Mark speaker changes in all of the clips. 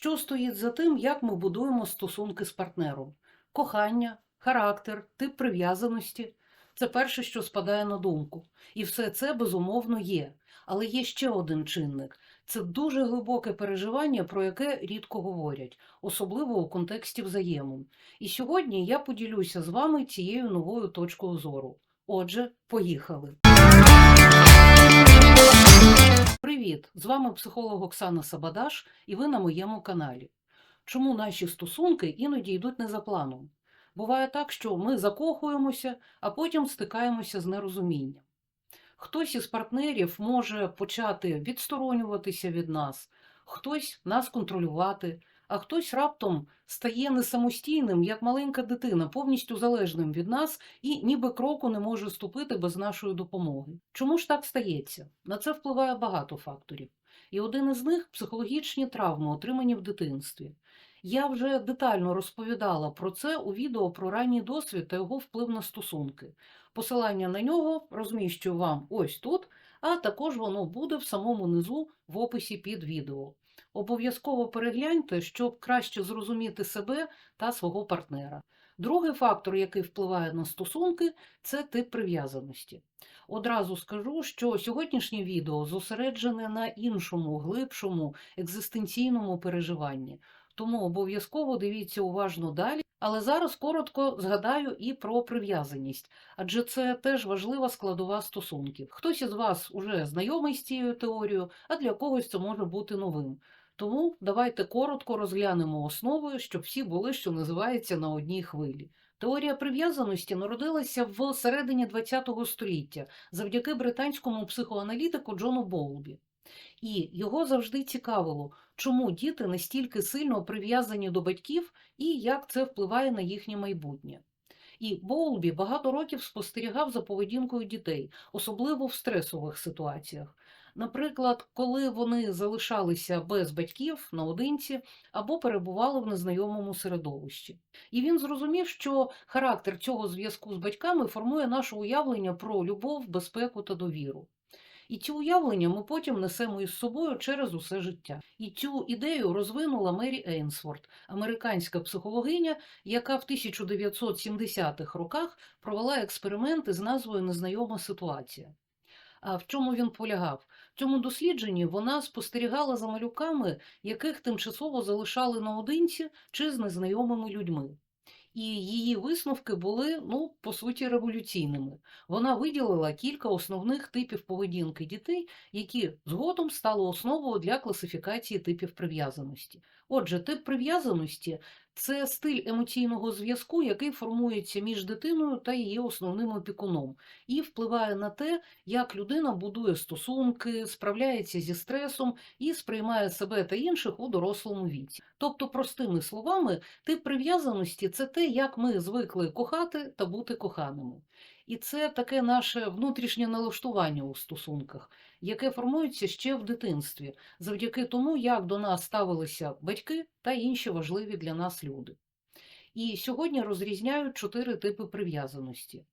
Speaker 1: Що стоїть за тим, як ми будуємо стосунки з партнером? Кохання, характер, тип прив'язаності це перше, що спадає на думку. І все це безумовно є. Але є ще один чинник це дуже глибоке переживання, про яке рідко говорять, особливо у контексті взаємин. І сьогодні я поділюся з вами цією новою точкою зору. Отже, поїхали. Привіт! З вами психолог Оксана Сабадаш, і ви на моєму каналі. Чому наші стосунки іноді йдуть не за планом? Буває так, що ми закохуємося, а потім стикаємося з нерозумінням. Хтось із партнерів може почати відсторонюватися від нас, хтось нас контролювати, а хтось раптом стає не самостійним, як маленька дитина, повністю залежним від нас і ніби кроку не може ступити без нашої допомоги. Чому ж так стається? На це впливає багато факторів. І один із них психологічні травми, отримані в дитинстві. Я вже детально розповідала про це у відео про ранній досвід та його вплив на стосунки. Посилання на нього розміщую вам ось тут, а також воно буде в самому низу в описі під відео. Обов'язково перегляньте, щоб краще зрозуміти себе та свого партнера. Другий фактор, який впливає на стосунки, це тип прив'язаності. Одразу скажу, що сьогоднішнє відео зосереджене на іншому, глибшому, екзистенційному переживанні. Тому обов'язково дивіться уважно далі. Але зараз коротко згадаю і про прив'язаність, адже це теж важлива складова стосунків. Хтось із вас уже знайомий з цією теорією, а для когось це може бути новим. Тому давайте коротко розглянемо основи, щоб всі були, що називається, на одній хвилі. Теорія прив'язаності народилася в середині ХХ століття завдяки британському психоаналітику Джону Боулбі. І його завжди цікавило, чому діти настільки сильно прив'язані до батьків і як це впливає на їхнє майбутнє. І Боулбі багато років спостерігав за поведінкою дітей, особливо в стресових ситуаціях. Наприклад, коли вони залишалися без батьків наодинці або перебували в незнайомому середовищі. І він зрозумів, що характер цього зв'язку з батьками формує наше уявлення про любов, безпеку та довіру. І ці уявлення ми потім несемо із собою через усе життя. І цю ідею розвинула Мері Ейнсворт, американська психологиня, яка в 1970-х роках провела експерименти з назвою Незнайома ситуація. А в чому він полягав? Цьому дослідженні вона спостерігала за малюками, яких тимчасово залишали наодинці чи з незнайомими людьми. І її висновки були, ну, по суті, революційними. Вона виділила кілька основних типів поведінки дітей, які згодом стали основою для класифікації типів прив'язаності. Отже, тип прив'язаності це стиль емоційного зв'язку, який формується між дитиною та її основним опікуном, і впливає на те, як людина будує стосунки, справляється зі стресом і сприймає себе та інших у дорослому віці. Тобто, простими словами, тип прив'язаності це те, як ми звикли кохати та бути коханими. І це таке наше внутрішнє налаштування у стосунках, яке формується ще в дитинстві, завдяки тому, як до нас ставилися батьки та інші важливі для нас люди. І сьогодні розрізняють чотири типи прив'язаності.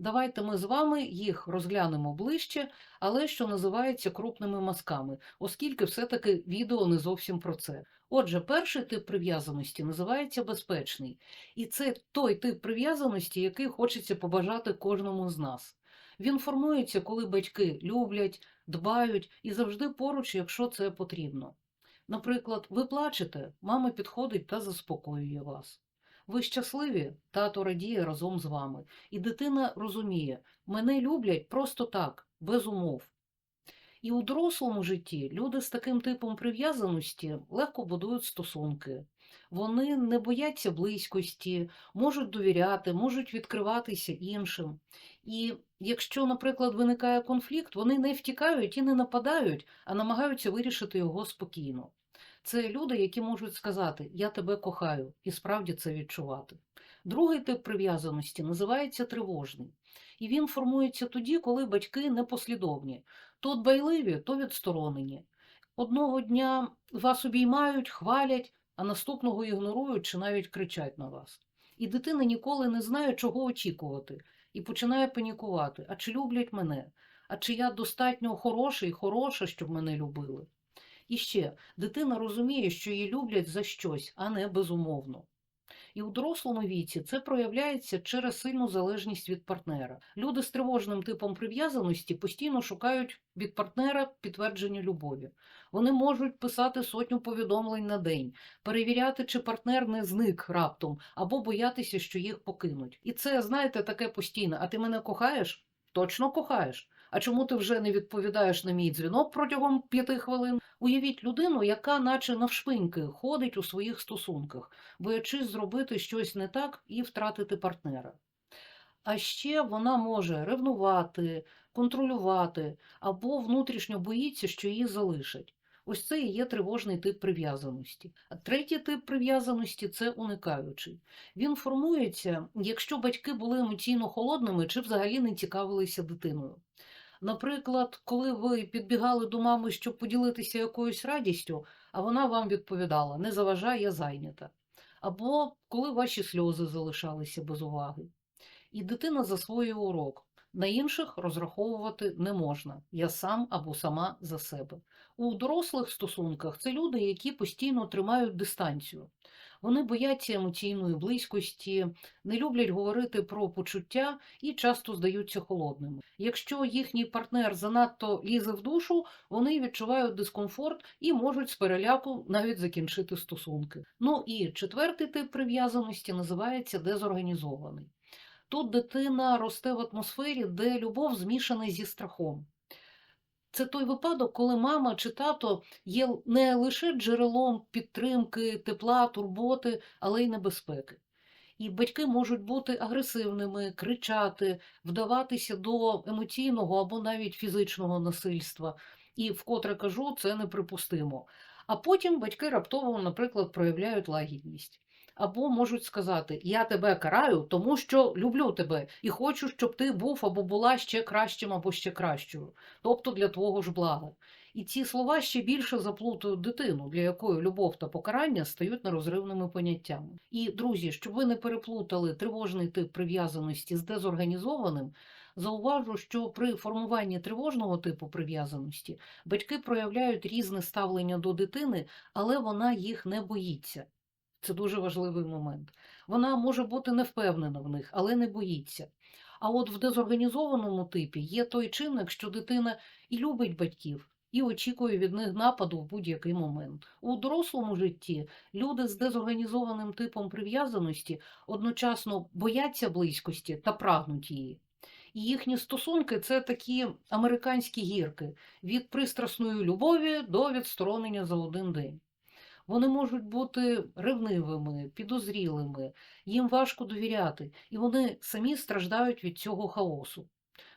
Speaker 1: Давайте ми з вами їх розглянемо ближче, але що називається крупними мазками, оскільки все-таки відео не зовсім про це. Отже, перший тип прив'язаності називається безпечний, і це той тип прив'язаності, який хочеться побажати кожному з нас. Він формується, коли батьки люблять, дбають і завжди поруч, якщо це потрібно. Наприклад, ви плачете, мама підходить та заспокоює вас. Ви щасливі, тато радіє разом з вами, і дитина розуміє, мене люблять просто так, без умов. І у дорослому житті люди з таким типом прив'язаності легко будують стосунки. Вони не бояться близькості, можуть довіряти, можуть відкриватися іншим. І якщо, наприклад, виникає конфлікт, вони не втікають і не нападають, а намагаються вирішити його спокійно. Це люди, які можуть сказати Я тебе кохаю, і справді це відчувати. Другий тип прив'язаності називається тривожний. І він формується тоді, коли батьки непослідовні. То дбайливі, то відсторонені. Одного дня вас обіймають, хвалять, а наступного ігнорують чи навіть кричать на вас. І дитина ніколи не знає, чого очікувати, і починає панікувати: а чи люблять мене? А чи я достатньо хороший, хороша, щоб мене любили? І ще дитина розуміє, що її люблять за щось, а не безумовно. І у дорослому віці це проявляється через сильну залежність від партнера. Люди з тривожним типом прив'язаності постійно шукають від партнера підтвердження любові. Вони можуть писати сотню повідомлень на день, перевіряти, чи партнер не зник раптом, або боятися, що їх покинуть. І це, знаєте, таке постійне. А ти мене кохаєш? Точно кохаєш. А чому ти вже не відповідаєш на мій дзвінок протягом п'яти хвилин? Уявіть людину, яка, наче навшпиньки, ходить у своїх стосунках, боячись зробити щось не так і втратити партнера. А ще вона може ревнувати, контролювати або внутрішньо боїться, що її залишать. Ось це і є тривожний тип прив'язаності. А третій тип прив'язаності це уникаючий. Він формується, якщо батьки були емоційно холодними чи взагалі не цікавилися дитиною. Наприклад, коли ви підбігали до мами, щоб поділитися якоюсь радістю, а вона вам відповідала не заважай, я зайнята. Або коли ваші сльози залишалися без уваги. І дитина засвоює урок. На інших розраховувати не можна. Я сам або сама за себе. У дорослих стосунках це люди, які постійно тримають дистанцію. Вони бояться емоційної близькості, не люблять говорити про почуття і часто здаються холодними. Якщо їхній партнер занадто лізе в душу, вони відчувають дискомфорт і можуть з переляку навіть закінчити стосунки. Ну і четвертий тип прив'язаності називається дезорганізований. Тут дитина росте в атмосфері, де любов змішана зі страхом. Це той випадок, коли мама чи тато є не лише джерелом підтримки, тепла, турботи, але й небезпеки. І батьки можуть бути агресивними, кричати, вдаватися до емоційного або навіть фізичного насильства. І вкотре кажу, це неприпустимо. А потім батьки раптово, наприклад, проявляють лагідність. Або можуть сказати: Я тебе караю, тому що люблю тебе і хочу, щоб ти був або була ще кращим, або ще кращою, тобто для твого ж блага. І ці слова ще більше заплутують дитину, для якої любов та покарання стають нерозривними поняттями. І, друзі, щоб ви не переплутали тривожний тип прив'язаності з дезорганізованим, зауважу, що при формуванні тривожного типу прив'язаності батьки проявляють різне ставлення до дитини, але вона їх не боїться. Це дуже важливий момент. Вона може бути не впевнена в них, але не боїться. А от в дезорганізованому типі є той чинник, що дитина і любить батьків, і очікує від них нападу в будь-який момент. У дорослому житті люди з дезорганізованим типом прив'язаності одночасно бояться близькості та прагнуть її. І їхні стосунки це такі американські гірки від пристрасної любові до відсторонення за один день. Вони можуть бути ревнивими, підозрілими, їм важко довіряти, і вони самі страждають від цього хаосу.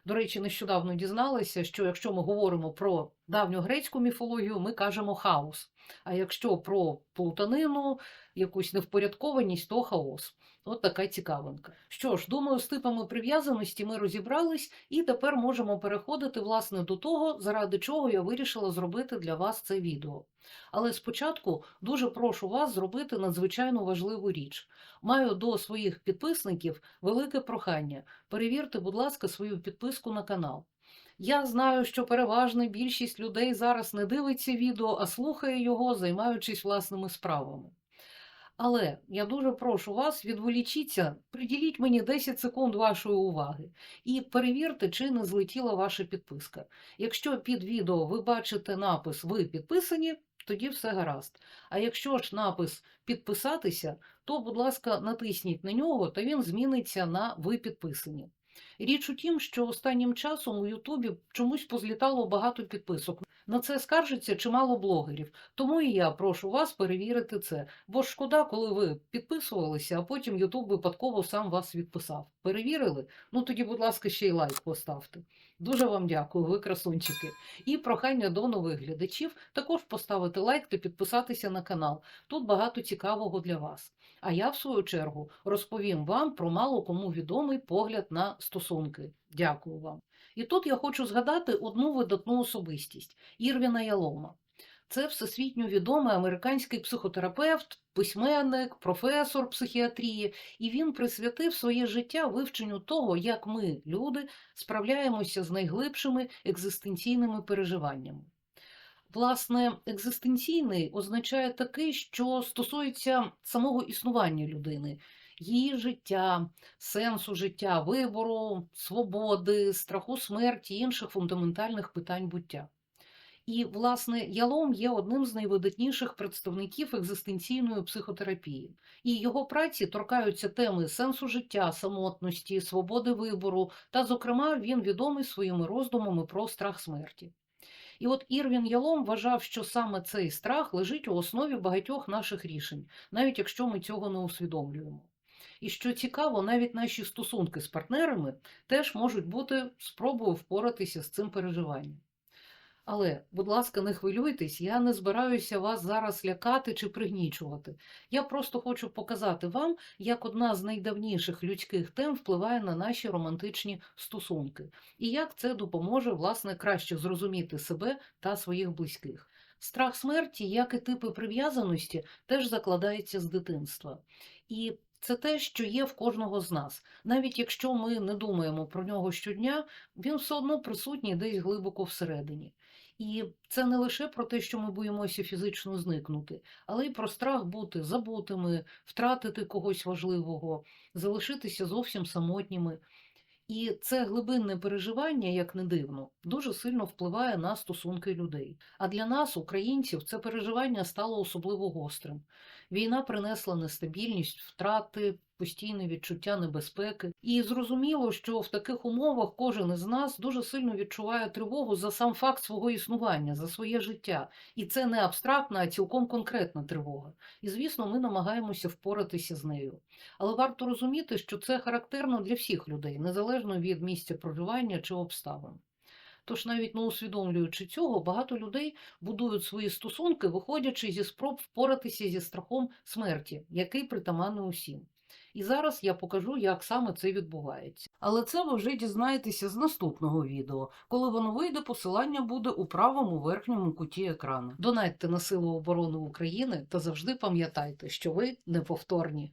Speaker 1: До речі, нещодавно дізналася, що якщо ми говоримо про давню грецьку міфологію, ми кажемо хаос. А якщо про плутанину, якусь невпорядкованість, то хаос. От така цікавинка. Що ж, думаю, з типами прив'язаності ми розібрались, і тепер можемо переходити власне до того, заради чого я вирішила зробити для вас це відео. Але спочатку дуже прошу вас зробити надзвичайно важливу річ. Маю до своїх підписників велике прохання. Перевірте, будь ласка, свою підписку на канал. Я знаю, що переважна більшість людей зараз не дивиться відео, а слухає його, займаючись власними справами. Але я дуже прошу вас, відволічіться, приділіть мені 10 секунд вашої уваги і перевірте, чи не злетіла ваша підписка. Якщо під відео ви бачите напис Ви підписані, тоді все гаразд. А якщо ж напис підписатися, то, будь ласка, натисніть на нього, та він зміниться на Ви підписані. Річ у тім, що останнім часом у Ютубі чомусь позлітало багато підписок. На це скаржиться чимало блогерів. Тому і я прошу вас перевірити це. Бо шкода, коли ви підписувалися, а потім Ютуб випадково сам вас відписав. Перевірили? Ну тоді, будь ласка, ще й лайк поставте. Дуже вам дякую, ви красунчики. І прохання до нових глядачів також поставити лайк та підписатися на канал. Тут багато цікавого для вас. А я, в свою чергу, розповім вам про мало кому відомий погляд на стосунки. Дякую вам. І тут я хочу згадати одну видатну особистість Ірвіна Ялома. Це всесвітньо відомий американський психотерапевт, письменник, професор психіатрії, і він присвятив своє життя вивченню того, як ми, люди, справляємося з найглибшими екзистенційними переживаннями. Власне, екзистенційний означає такий, що стосується самого існування людини, її життя, сенсу життя, вибору, свободи, страху смерті, інших фундаментальних питань буття. І, власне, ялом є одним з найвидатніших представників екзистенційної психотерапії, і його праці торкаються теми сенсу життя, самотності, свободи вибору, та, зокрема, він відомий своїми роздумами про страх смерті. І от Ірвін Ялом вважав, що саме цей страх лежить у основі багатьох наших рішень, навіть якщо ми цього не усвідомлюємо. І що цікаво, навіть наші стосунки з партнерами теж можуть бути спробою впоратися з цим переживанням. Але, будь ласка, не хвилюйтесь, я не збираюся вас зараз лякати чи пригнічувати. Я просто хочу показати вам, як одна з найдавніших людських тем впливає на наші романтичні стосунки, і як це допоможе, власне, краще зрозуміти себе та своїх близьких. Страх смерті, як і типи прив'язаності, теж закладається з дитинства. І це те, що є в кожного з нас. Навіть якщо ми не думаємо про нього щодня, він все одно присутній десь глибоко всередині. І це не лише про те, що ми боїмося фізично зникнути, але й про страх бути забутими, втратити когось важливого, залишитися зовсім самотніми. І це глибинне переживання, як не дивно, дуже сильно впливає на стосунки людей. А для нас, українців, це переживання стало особливо гострим. Війна принесла нестабільність, втрати, постійне відчуття небезпеки. І зрозуміло, що в таких умовах кожен із нас дуже сильно відчуває тривогу за сам факт свого існування, за своє життя. І це не абстрактна, а цілком конкретна тривога. І, звісно, ми намагаємося впоратися з нею. Але варто розуміти, що це характерно для всіх людей, незалежно від місця проживання чи обставин. Тож, навіть не усвідомлюючи цього, багато людей будують свої стосунки, виходячи зі спроб впоратися зі страхом смерті, який притаманний усім. І зараз я покажу, як саме це відбувається. Але це ви вже дізнаєтеся з наступного відео. Коли воно вийде, посилання буде у правому верхньому куті екрану. Донатьте на Сили оборони України та завжди пам'ятайте, що ви неповторні.